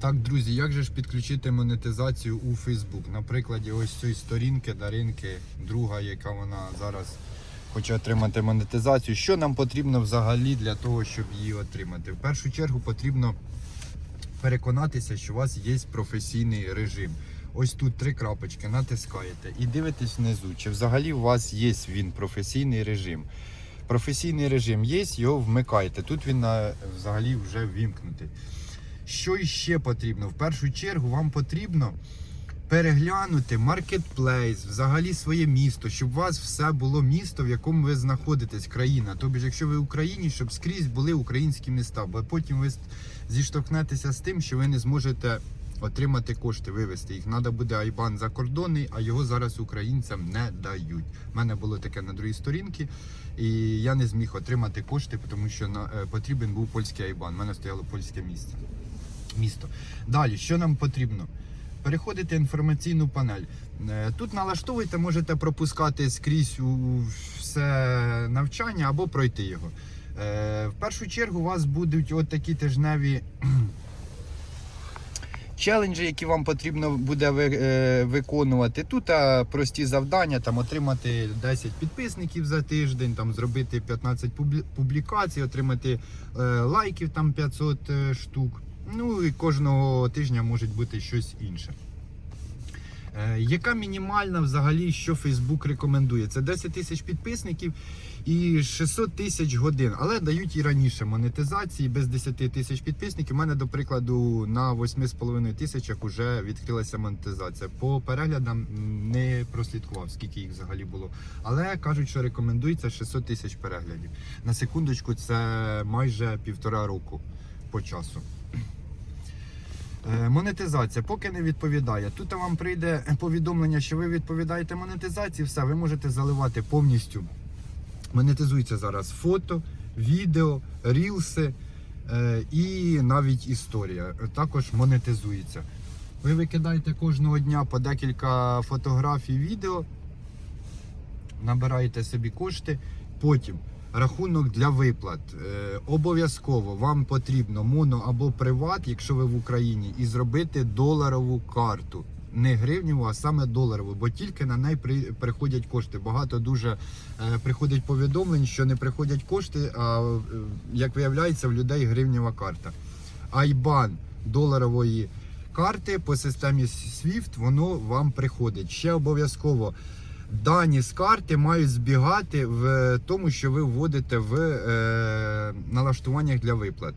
Так, друзі, як же ж підключити монетизацію у Facebook? На прикладі ось цієї сторінки Даринки, друга, яка вона зараз хоче отримати монетизацію. Що нам потрібно взагалі для того, щоб її отримати? В першу чергу потрібно переконатися, що у вас є професійний режим. Ось тут три крапочки, натискаєте і дивитесь внизу, чи взагалі у вас є він професійний режим. Професійний режим є, його вмикаєте. Тут він взагалі вже ввімкнутий. Що іще потрібно? В першу чергу вам потрібно переглянути маркетплейс, взагалі своє місто, щоб у вас все було місто, в якому ви знаходитесь, країна. Тобто, якщо ви в Україні, щоб скрізь були українські міста, бо потім ви зіштовхнетеся з тим, що ви не зможете отримати кошти, вивести їх. Треба буде айбан закордонний, а його зараз українцям не дають. У мене було таке на другій сторінці, і я не зміг отримати кошти, тому що на, е, потрібен був польський айбан. У мене стояло польське місце. Місто. Далі, що нам потрібно? Переходите інформаційну панель. Е, Тут налаштовуйте, можете пропускати скрізь все навчання або пройти його. Е, В першу чергу у вас будуть такі тижневі челенджі, які вам потрібно буде е, виконувати. Тут прості завдання, там отримати 10 підписників за тиждень, там зробити 15 публікацій, отримати лайків там 500 е, штук. Ну і кожного тижня може бути щось інше. Е, Яка мінімальна взагалі, що Facebook рекомендує? Це 10 тисяч підписників і 600 тисяч годин, але дають і раніше монетизації без 10 тисяч підписників. У мене, до прикладу, на 8,5 тисячах вже відкрилася монетизація. По переглядам не прослідкував, скільки їх взагалі було. Але кажуть, що рекомендується 600 тисяч переглядів. На секундочку, це майже півтора року по часу. Е, Монетизація поки не відповідає. Тут вам прийде повідомлення, що ви відповідаєте монетизації, все, ви можете заливати повністю. Монетизується зараз фото, відео, рілси е, і навіть історія. Також монетизується. Ви викидаєте кожного дня по декілька фотографій, відео, набираєте собі кошти, потім. Рахунок для виплат. Е, обов'язково вам потрібно моно або приват, якщо ви в Україні, і зробити доларову карту. Не гривневу, а саме доларову, бо тільки на неї при, приходять кошти. Багато дуже е, приходить повідомлень, що не приходять кошти, а е, як виявляється, в людей гривнева карта. Айбан доларової карти по системі SWIFT воно вам приходить. Ще обов'язково дані з карти мають збігати в тому, що ви вводите в е, налаштуваннях для виплат.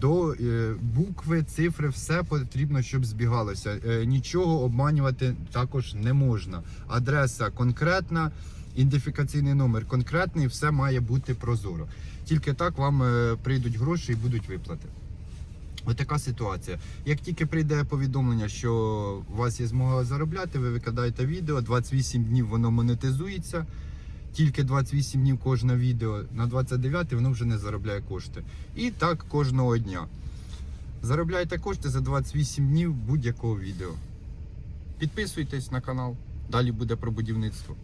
До е, букви, цифри, все потрібно, щоб збігалося. Е, нічого обманювати також не можна. Адреса конкретна, ідентифікаційний номер конкретний, все має бути прозоро. Тільки так вам е, прийдуть гроші і будуть виплати. Ось така ситуація. Як тільки прийде повідомлення, що у вас є змога заробляти, ви викидаєте відео, 28 днів воно монетизується. Тільки 28 днів кожне відео на 29 воно вже не заробляє кошти. І так кожного дня. Заробляйте кошти за 28 днів будь-якого відео. Підписуйтесь на канал, далі буде про будівництво.